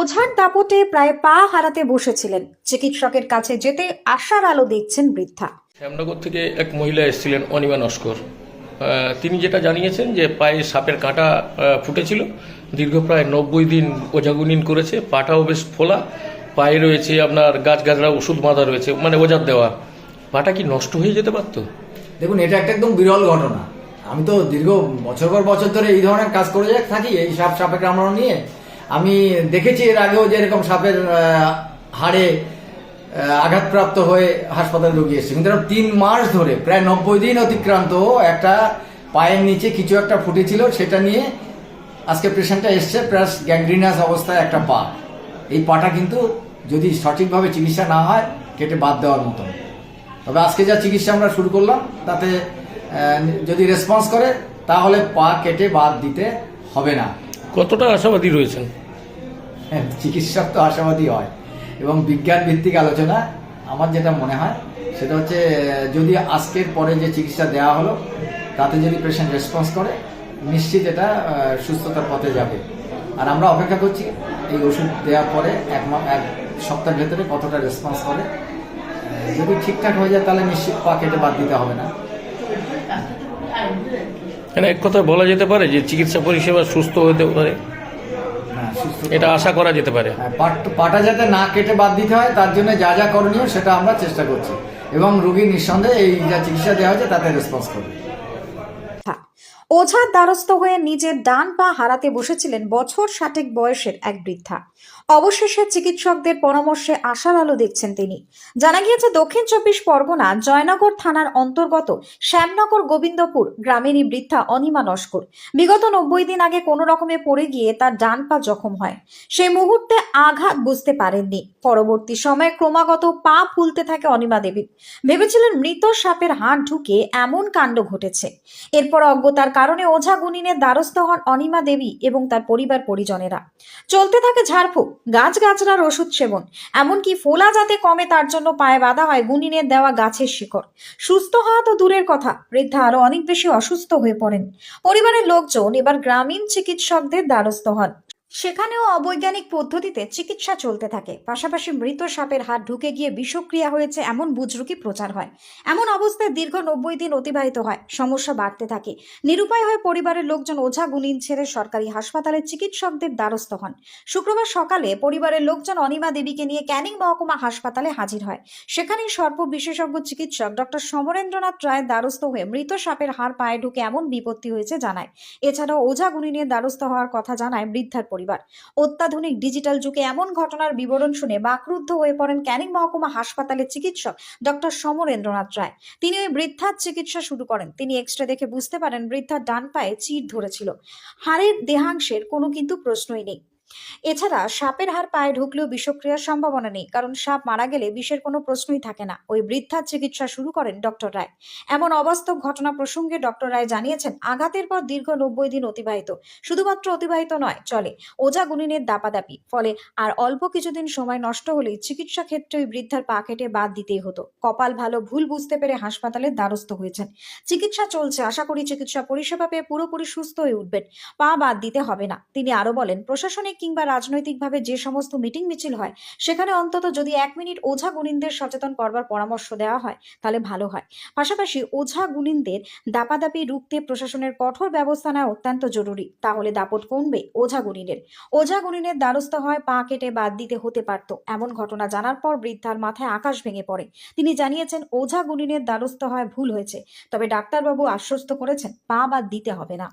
ওঝার দাপটে প্রায় পা হারাতে বসেছিলেন। চিকিৎসকের কাছে যেতে আশার আলো দেখছেন বৃদ্ধা। শ্যামনগর থেকে এক মহিলা এসেছিলেন অনিমা নস্কর। তিনি যেটা জানিয়েছেন যে পায়ে সাপের কাঁটা ফুটেছিল। দীর্ঘ প্রায় নব্বই দিন ওঝাগুনিন করেছে। পাটাও বেশ ফোলা। পায়ে রয়েছে আপনার গাছ গাছড়া ওষুধ বাঁধা রয়েছে মানে ওজার দেওয়া। পাটা কি নষ্ট হয়ে যেতে পারতো? দেখুন এটা একটা একদম বিরল ঘটনা। আমি তো দীর্ঘ বছর পর বছর ধরে এই ধরনের কাজ করে থাকি এই সাপ সাপে কামড়ানো নিয়ে। আমি দেখেছি এর আগেও যে এরকম সাপের হাড়ে আঘাতপ্রাপ্ত হয়ে হাসপাতালে রোগী এসেছে। কিন্তু তিন মাস ধরে, প্রায় নব্বই দিন অতিক্রান্ত একটা পায়ের নিচে কিছু একটা ফুটেছিল সেটা নিয়ে আজকে পেশেন্টটা এসছে, প্লাস গ্যাংগ্রিনাস অবস্থায় একটা পা। এই পাটা কিন্তু যদি সঠিকভাবে চিকিৎসা না হয়, কেটে বাদ দেওয়ার মতন। তবে আজকে যা চিকিৎসা আমরা শুরু করলাম, তাতে যদি রেসপন্স করে, তাহলে পা কেটে বাদ দিতে হবে না। কতটা আশাবাদী রয়েছেন? চিকিৎসক তো আশাবাদী হয় এবং বিজ্ঞান ভিত্তিক আলোচনা আমার যেটা মনে হয় সেটা হচ্ছে যদি আজকের পরে যে চিকিৎসা দেওয়া হলো তাতে যদি পেশেন্ট রেসপন্স করে নিশ্চিত এটা সুস্থতার পথে যাবে আর আমরা অপেক্ষা করছি এই ওষুধ দেওয়ার পরে এক এক সপ্তাহের ভেতরে কতটা রেসপন্স করে যদি ঠিকঠাক হয়ে যায় তাহলে নিশ্চিত পা কেটে বাদ দিতে হবে না মানে এক কথায় বলা যেতে পারে যে চিকিৎসা পরিষেবা সুস্থ হতে পারে হ্যাঁ, সুস্থ এটা আশা করা যেতে পারে। হ্যাঁ, পাট- পাটা যাতে না কেটে বাদ দিতে হয় তার জন্য যা যা করণীয় সেটা আমরা চেষ্টা করছি। এবং রোগী নিঃসন্দেহে এই যা চিকিৎসা দেওয়া হয়েছে তাতে রেসপন্স করবে। ওঝার দ্বারস্থ হয়ে নিজের ডান পা হারাতে বসেছিলেন বছর ষাটেক বয়সের এক বৃদ্ধা। অবশেষে চিকিৎসকদের পরামর্শে আশার আলো দেখছেন তিনি। জানা গিয়েছে, দক্ষিণ চব্বিশ পরগনা, জয়নগর থানার অন্তর্গত শ্যামনগর গোবিন্দপুর গ্রামেরই বৃদ্ধা অনিমা নস্কর বিগত নব্বই দিন আগে কোনো রকমে পড়ে গিয়ে তার ডান পা জখম হয়। সেই মুহূর্তে আঘাত বুঝতে পারেননি। পরবর্তী সময়ে ক্রমাগত পা ফুলতে থাকে অনিমা দেবী। ভেবেছিলেন মৃত সাপের হাত ঢুকে এমন কাণ্ড ঘটেছে। এরপর অজ্ঞতার কারণে ওঝা গুনিনের দ্বারস্থ হন অনিমা দেবী এবং তার পরিবার পরিজনেরা। চলতে থাকে ঝাড়ফুঁক গাছ গাছড়ার ওষুধ সেবন। এমনকি ফোলা যাতে কমে, তার জন্য পায়ে বাধা হয় গুনিনের দেওয়া গাছের শিকড়। সুস্থ হওয়া তো দূরের কথা, বৃদ্ধা আরও অনেক বেশি অসুস্থ হয়ে পড়েন। পরিবারের লোকজন এবার গ্রামীণ চিকিৎসকদের দ্বারস্থ হন। সেখানেও অবৈজ্ঞানিক পদ্ধতিতে চিকিৎসা চলতে থাকে। পাশাপাশি মৃত সাপের হাত ঢুকে গিয়ে বিষক্রিয়া হয়েছে এমন বুজরুকি প্রচার হয়। এমন অবস্থায় দীর্ঘ নব্বই দিন অতিবাহিত হয়। সমস্যা বাড়তে থাকে। নিরুপায় হয়ে পরিবারের লোকজন ওঝা গুনিন ছেড়ে সরকারি হাসপাতালে চিকিৎসকদের দ্বারস্থ হন। শুক্রবার সকালে পরিবারের লোকজন অনিমা দেবীকে নিয়ে ক্যানিং মহকুমা হাসপাতালে হাজির হয়। সেখানেই সর্ব বিশেষজ্ঞ চিকিৎসক ডক্টর সমরেন্দ্রনাথ রায়ের দ্বারস্থ হয়ে মৃত সাপের হাড় পায়ে ঢুকে এমন বিপত্তি হয়েছে জানায়। এছাড়াও ওঝা গুনিনের দ্বারস্থ হওয়ার কথা জানায় বৃদ্ধার অত্যাধুনিক ডিজিটাল যুগে এমন ঘটনার বিবরণ শুনে বাকরুদ্ধ হয়ে পড়েন ক্যানিং মহকুমা হাসপাতালের চিকিৎসক ডক্টর সমরেন্দ্রনাথ রায়। তিনি ওই বৃদ্ধার চিকিৎসা শুরু করেন। তিনি এক্সরে দেখে বুঝতে পারেন বৃদ্ধার ডান পায়ে চির ধরেছিল। হাড়ের দেহাংশের কোনো কিন্তু প্রশ্নই নেই। এছাড়া সাপের হাড় পায়ে ঢুকলেও বিষক্রিয়ার সম্ভাবনা নেই, কারণ সাপ মারা গেলে বিষের কোনো প্রশ্নই থাকে না। ওই বৃদ্ধার চিকিৎসা শুরু করেন ডক্টর রায়। এমন অবাস্তব ঘটনা প্রসঙ্গে ডক্টর রায় জানিয়েছেন, আঘাতের পর দীর্ঘ নব্বই দিন অতিবাহিত। শুধুমাত্র অতিবাহিত নয়, চলে। ওজা গুনিনের দাপাদাপি, ফলে আর অল্প কিছুদিন সময় নষ্ট হলেই চিকিৎসা ক্ষেত্রে ওই বৃদ্ধার পা কেটে বাদ দিতেই হতো। কপাল ভালো, ভুল বুঝতে পেরে হাসপাতালের দ্বারস্থ হয়েছেন। চিকিৎসা চলছে, আশা করি চিকিৎসা পরিষেবা পেয়ে পুরোপুরি সুস্থ হয়ে উঠবেন। পা বাদ দিতে হবে না। তিনি আরও বলেন, প্রশাসনিক কিংবা রাজনৈতিকভাবে যে সমস্ত মিটিং মিছিল হয়, সেখানে অন্তত যদি এক মিনিট ওঝা গুনিনদের সচেতন করবার পরামর্শ দেওয়া হয়, তাহলে ভালো হয়। পাশাপাশি ওঝা গুনিনদের দাপাদাপি রুখতে প্রশাসনের কঠোর ব্যবস্থা নেওয়া অত্যন্ত জরুরি। তাহলে দাপট কমবে ওঝা গুনিনের ওঝা গুনিনের দ্বারস্থ হয়, পা কেটে বাদ দিতে হতে পারত। এমন ঘটনা জানার পর বৃদ্ধার মাথায় আকাশ ভেঙে পড়ে। তিনি জানিয়েছেন, ওঝা গুনিনের দ্বারস্থ হয়, ভুল হয়েছে। তবে ডাক্তারবাবু আশ্বস্ত করেছেন, পা বাদ দিতে হবে না।